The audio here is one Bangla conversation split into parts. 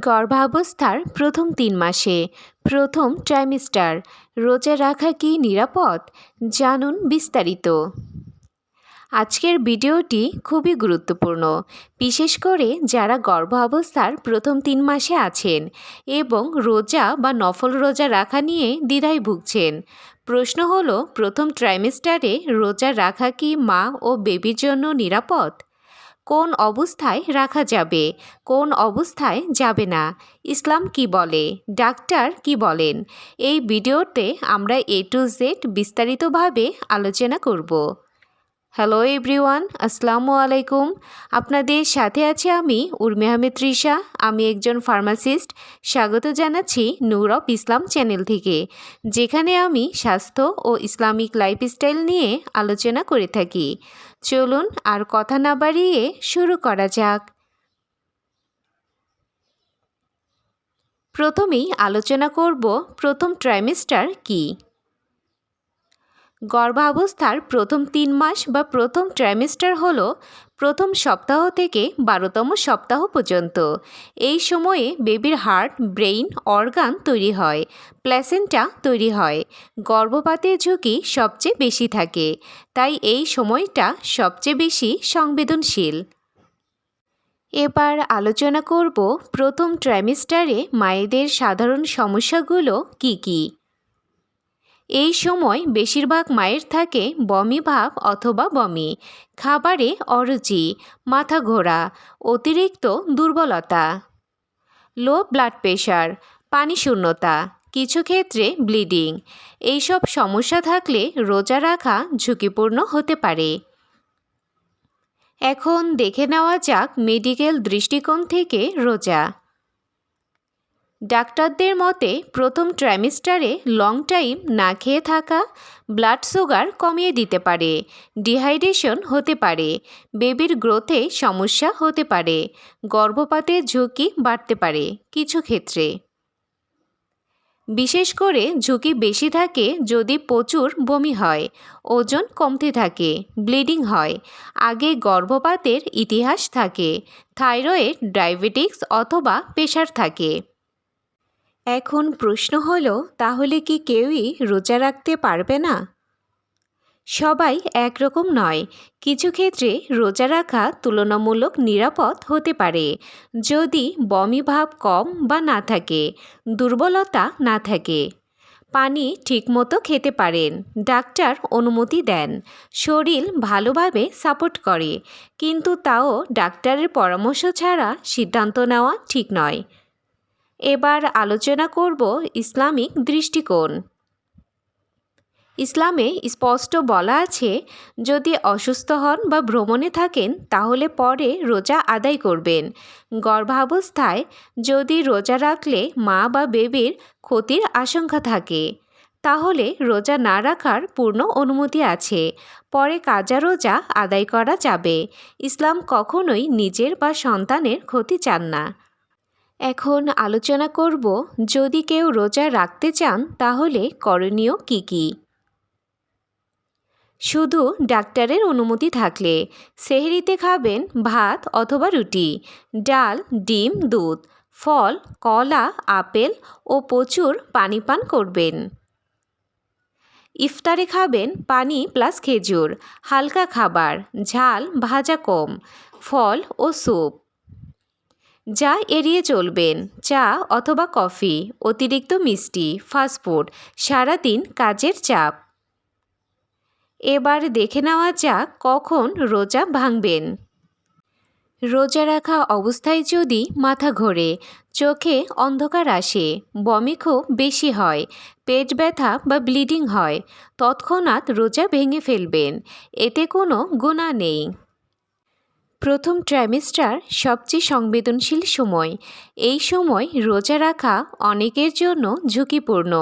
গর্ভাবস্থার প্রথম তিন মাসে। প্রথম ট্রাইমিস্টার রোজা রাখা কি নিরাপদ? জানুন বিস্তারিত। আজকের ভিডিওটি খুবই গুরুত্বপূর্ণ, বিশেষ করে যারা গর্ভ অবস্থার প্রথম তিন মাসে আছেন এবং রোজা বা নফল রোজা রাখা নিয়ে দ্বিধায় ভুগছেন। প্রশ্ন হলো, প্রথম ট্রাইমিস্টারে রোজা রাখা কি মা ও বেবির জন্য নিরাপদ? কোন অবস্থায় রাখা যাবে, কোন অবস্থায় যাবে না, ইসলাম কি বলে, ডাক্তার কি বলেন, এই ভিডিওতে আমরা এ টু জেড বিস্তারিতভাবে আলোচনা করব। হ্যালো এভরিওয়ান আসসালামু আলাইকুম আপনাদের সাথে আছে আমি উর্মি আহমেদ ত্রিশা আমি একজন ফার্মাসিস্ট স্বাগত জানাচ্ছি নূর অফ ইসলাম চ্যানেল থেকে, যেখানে আমি স্বাস্থ্য ও ইসলামিক লাইফস্টাইল নিয়ে আলোচনা করে থাকি। চলুন আর কথা না বাড়িয়ে শুরু করা যাক। প্রথমেই আলোচনা করব প্রথম ট্রাইমেস্টার কী? গর্ভাবস্থার প্রথম তিন মাস বা প্রথম ট্রাইমেস্টার হল প্রথম সপ্তাহ থেকে বারোতম সপ্তাহ পর্যন্ত। এই সময়ে বেবির হার্ট ব্রেইন অর্গান তৈরি হয় প্ল্যাসেন্টা তৈরি হয়। গর্ভপাতের ঝুঁকি সবচেয়ে বেশি থাকে, তাই এই সময়টা সবচেয়ে বেশি সংবেদনশীল। এবার আলোচনা করব প্রথম ট্রাইমেস্টারে মায়েদের সাধারণ সমস্যাগুলো কি কী? এই সময় বেশিরভাগ মায়ের থাকে বমি ভাব অথবা বমি, খাবারে অরুচি, মাথা ঘোরা, অতিরিক্ত দুর্বলতা লো ব্লাড প্রেশার পানি শূন্যতা, কিছু ক্ষেত্রে ব্লিডিং এইসব সমস্যা থাকলে রোজা রাখা ঝুঁকিপূর্ণ হতে পারে। এখন দেখে নেওয়া যাক মেডিকেল দৃষ্টিকোণ থেকে রোজা। ডাক্তারদের মতে, প্রথম ট্রাইমিস্টারে লং টাইম না খেয়ে থাকা ব্লাড সুগার কমিয়ে দিতে পারে, ডিহাইড্রেশন হতে পারে, বেবির গ্রোথে সমস্যা হতে পারে, গর্ভপাতের ঝুঁকি বাড়তে পারে কিছু ক্ষেত্রে। বিশেষ করে ঝুঁকি বেশি থাকে যদি প্রচুর বমি হয়, ওজন কমতে থাকে, ব্লিডিং হয়, আগে গর্ভপাতের ইতিহাস থাকে, থাইরয়েড, ডায়াবেটিক্স অথবা প্রেশার থাকে। এখন প্রশ্ন হলো, তাহলে কি কেউই রোজা রাখতে পারবে না? সবাই একরকম নয়। কিছু ক্ষেত্রে রোজা রাখা তুলনামূলক নিরাপদ হতে পারে, যদি বমি ভাব কম বা না থাকে, দুর্বলতা না থাকে। পানি ঠিকমতো খেতে পারেন, ডাক্তার অনুমতি দেন, শরীর ভালোভাবে সাপোর্ট করে, কিন্তু তাও ডাক্তারের পরামর্শ ছাড়া সিদ্ধান্ত নেওয়া ঠিক নয়। এবার আলোচনা করব ইসলামিক দৃষ্টিকোণ। ইসলামে স্পষ্ট বলা আছে, যদি অসুস্থ হন বা ভ্রমণে থাকেন, তাহলে পরে রোজা আদায় করবেন। গর্ভাবস্থায় যদি রোজা রাখলে মা বা বেবির ক্ষতির আশঙ্কা থাকে, তাহলে রোজা না রাখার পূর্ণ অনুমতি আছে। পরে কাজা রোজা আদায় করা যাবে। ইসলাম কখনোই নিজের বা সন্তানের ক্ষতি চান না। এখন আলোচনা করব যদি কেউ রোজা রাখতে চান, তাহলে করণীয় কি কি? শুধু ডাক্তারের অনুমতি থাকলে, সেহরিতে খাবেন ভাত অথবা রুটি, ডাল, ডিম, দুধ, ফল, কলা, আপেল ও প্রচুর পানি পান করবেন। ইফতারে খাবেন পানি প্লাস খেজুর, হালকা খাবার, ঝাল, ভাজা কম, ফল ও স্যুপ। যা এড়িয়ে চলবেন, চা অথবা কফি, অতিরিক্ত মিষ্টি ফাস্টফুড সারাদিন কাজের চাপ। এবার দেখে নেওয়া যাক কখন রোজা ভাঙবেন। রোজা রাখা অবস্থায় যদি মাথা ঘোরে, চোখে অন্ধকার আসে, বমি খুব বেশি হয়, পেট ব্যথা বা ব্লিডিং হয়, তৎক্ষণাৎ রোজা ভেঙে ফেলবেন, এতে কোনো গুণা নেই। প্রথম ট্রাইমেস্টার সবচেয়ে সংবেদনশীল সময়। এই সময় রোজা রাখা অনেকের জন্য ঝুঁকিপূর্ণ।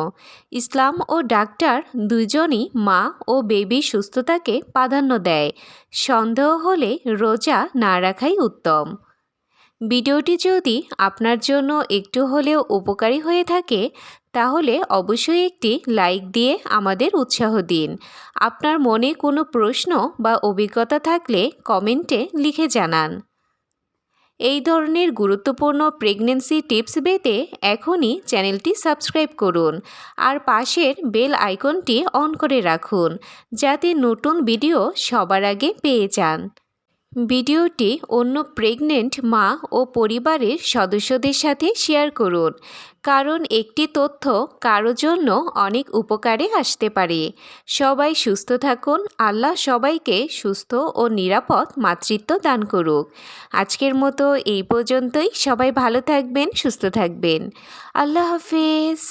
ইসলাম ও ডাক্তার দুজনই মা ও বেবির সুস্থতাকে প্রাধান্য দেয়। সন্দেহ হলে রোজা না রাখাই উত্তম। ভিডিওটি যদি আপনার জন্য একটু হলেও উপকারী হয়ে থাকে তাহলে অবশ্যই একটি লাইক দিয়ে আমাদের উৎসাহ দিন। আপনার মনে কোনো প্রশ্ন বা অভিজ্ঞতা থাকলে কমেন্টে লিখে জানান। এই ধরনের গুরুত্বপূর্ণ প্রেগনেন্সি টিপস পেতে এখনই চ্যানেলটি সাবস্ক্রাইব করুন আর পাশের বেল আইকনটি অন করে রাখুন, যাতে নতুন ভিডিও সবার আগে পেয়ে যান। ভিডিওটি অন্য প্রেগনেন্ট মা ও পরিবারের সদস্যদের সাথে শেয়ার করুন, কারণ একটি তথ্য কারও জন্য অনেক উপকারে আসতে পারে। সবাই সুস্থ থাকুন, আল্লাহ সবাইকে সুস্থ ও নিরাপদ মাতৃত্ব দান করুক। আজকের মতো এই পর্যন্তই। সবাই ভালো থাকবেন, সুস্থ থাকবেন। আল্লাহ হাফেজ।